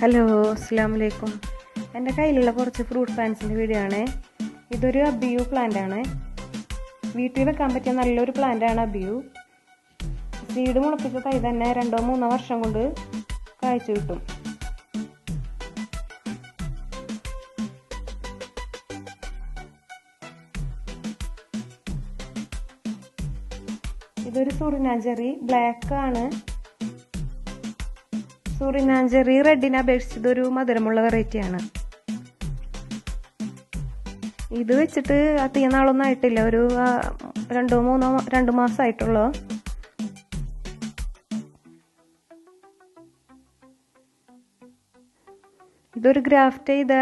Hello അസ്സാം വലൈക്കും എന്റെ കയ്യിലുള്ള കുറച്ച് ഫ്രൂട്ട് പ്ലാന്റ്സിന്റെ വീഡിയോ ആണ്. ഇതൊരു അബിയു പ്ലാന്റ് ആണ്. വീട്ടിൽ വെക്കാൻ പറ്റിയ നല്ലൊരു പ്ലാന്റ് ആണ് അബിയു. സീഡ് മുളപ്പിച്ച തൈ തന്നെ രണ്ടോ മൂന്നോ വർഷം കൊണ്ട് കായ്ച്ചു കിട്ടും. ഇതൊരു സുറിനാഞ്ചെറി ബ്ലാക്ക് ആണ്. സുറിനാഞ്ചെറി റെഡിനെ അപേക്ഷിച്ചത് ഒരു മധുരമുള്ള വെറൈറ്റിയാണ് ഇത് വെച്ചിട്ട് അധികം നാളൊന്നും ആയിട്ടില്ല. ഒരു രണ്ടോ മൂന്നോ രണ്ട് മാസമായിട്ടുള്ളൂ ഇതൊരു ഗ്രാഫ്റ്റ് ചെയ്ത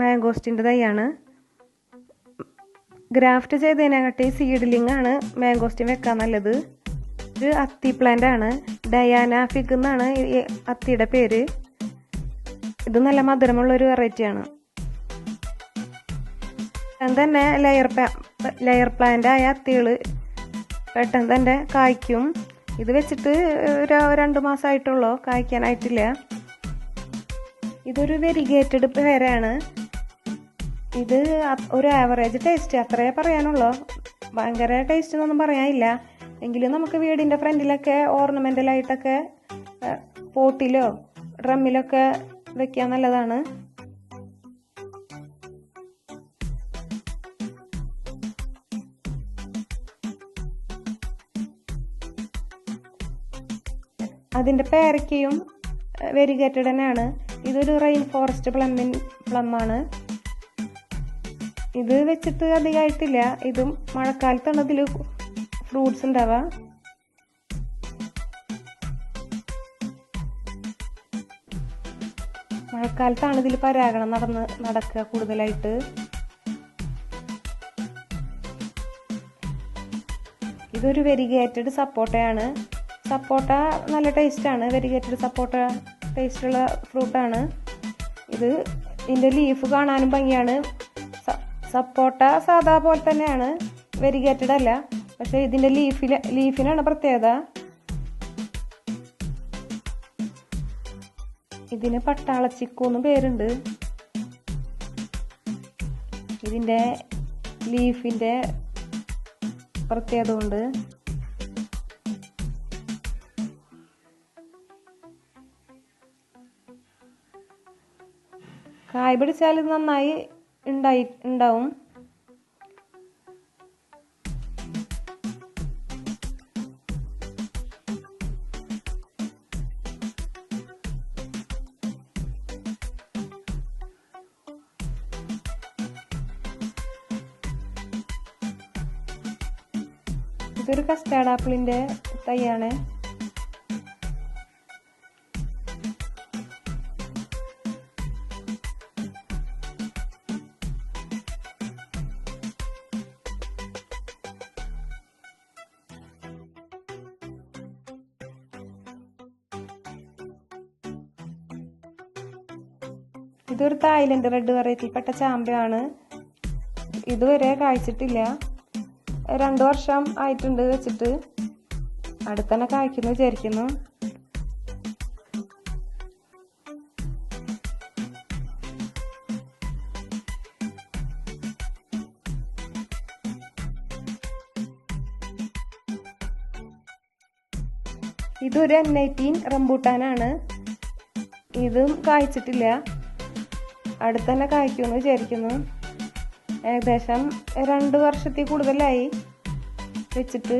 മാംഗോസ്റ്റിന്റെ തൈയാണ്. ഗ്രാഫ്റ്റ് ചെയ്തതിനെക്കാട്ടി സീഡ്ലിംഗ് ആണ് മാംഗോസ്റ്റിൻ വെക്കാൻ നല്ലത്. ഒരു അത്തി പ്ലാന്റ് ആണ്. ഡയാന ഫിഗ് എന്നാണ് അത്തിയുടെ പേര്. ഇത് നല്ല മധുരമുള്ള ഒരു വെറൈറ്റി ആണ്. പെട്ടെന്ന് തന്നെ ലെയർ ലെയർ പ്ലാന്റ് ആയ അത്തികൾ പെട്ടെന്ന് തന്നെ കായ്ക്കും. ഇത് വെച്ചിട്ട് ഒരു രണ്ട് മാസമായിട്ടുള്ളൂ കായ്ക്കാനായിട്ടില്ല. ഇതൊരു വെരിഗേറ്റഡ് പേരാണ്. ഇത് ഒരു ആവറേജ് ടേസ്റ്റ് അത്രേ പറയാനുള്ളൂ. ഭയങ്കര ടേസ്റ്റ് എന്നൊന്നും പറയാനില്ല. എങ്കിലും നമുക്ക് വീടിന്റെ ഫ്രണ്ടിലൊക്കെ ഓർണമെന്റലായിട്ടൊക്കെ പോട്ടിലോ ഡ്രമ്മിലൊക്കെ വെക്കാൻ നല്ലതാണ്. അതിന്റെ പേരയ്ക്കയും വെരിഗേറ്റഡ് തന്നെയാണ് ഇതൊരു റെയിൻ ഫോറസ്റ്റ് പ്ലമ്മിൻ പ്ലമ്മാണ് ഇത് വെച്ചിട്ട് അധികമായിട്ടില്ല ഇതും മഴക്കാലത്താണ് ഇതിൽ ഫ്രൂട്ട്സ് ഉണ്ടാവുക മഴക്കാലത്താണ് ഇതിൽ പരാഗണം നടന്ന് നടക്കുക കൂടുതലായിട്ട്. ഇതൊരു വെരിഗേറ്റഡ് സപ്പോട്ടയാണ്. സപ്പോട്ട നല്ല ടേസ്റ്റാണ്. വെരിഗേറ്റഡ് സപ്പോട്ട ടേസ്റ്റുള്ള ഫ്രൂട്ടാണ്. ഇത് ഇതിന്റെ ലീഫ് കാണാനും ഭംഗിയാണ്. സപ്പോട്ട സാധാ പോലെ തന്നെയാണ്. വെരിഗേറ്റഡ് അല്ല. പക്ഷേ ഇതിന്റെ ലീഫിൽ ലീഫിനാണ് പ്രത്യേകത. ഇതിന് പട്ടാളച്ചിക്കു എന്നും പേരുണ്ട്. ഇതിന്റെ ലീഫിന്റെ പ്രത്യേകത കൊണ്ട് കായ് പിടിച്ചാൽ നന്നായി ഉണ്ടായി ഉണ്ടാവും. ഇതൊരു കസ്റ്റാർഡ് ആപ്പിളിന്റെ തൈയാണ്. ഇതൊരു തായ്ലൻഡ് റെഡ് വെറൈറ്റിയിൽപ്പെട്ട ചാമ്പയാണ്. ഇതുവരെ കായ്ച്ചിട്ടില്ല. രണ്ടു വർഷം ആയിട്ടുണ്ട് വെച്ചിട്ട്. അടുത്തന്നെ കായ്ക്കുന്നു വിചാരിക്കുന്നു. ഇതൊരു എൻ ഐറ്റീൻ റംബൂട്ടാനാണ്. ഇതും കായ്ച്ചിട്ടില്ല. അടുത്തന്നെ കായ്ക്കുമെന്ന് വിചാരിക്കുന്നു. ഏകദേശം രണ്ട് വർഷത്തിൽ കൂടുതലായി വെച്ചിട്ട്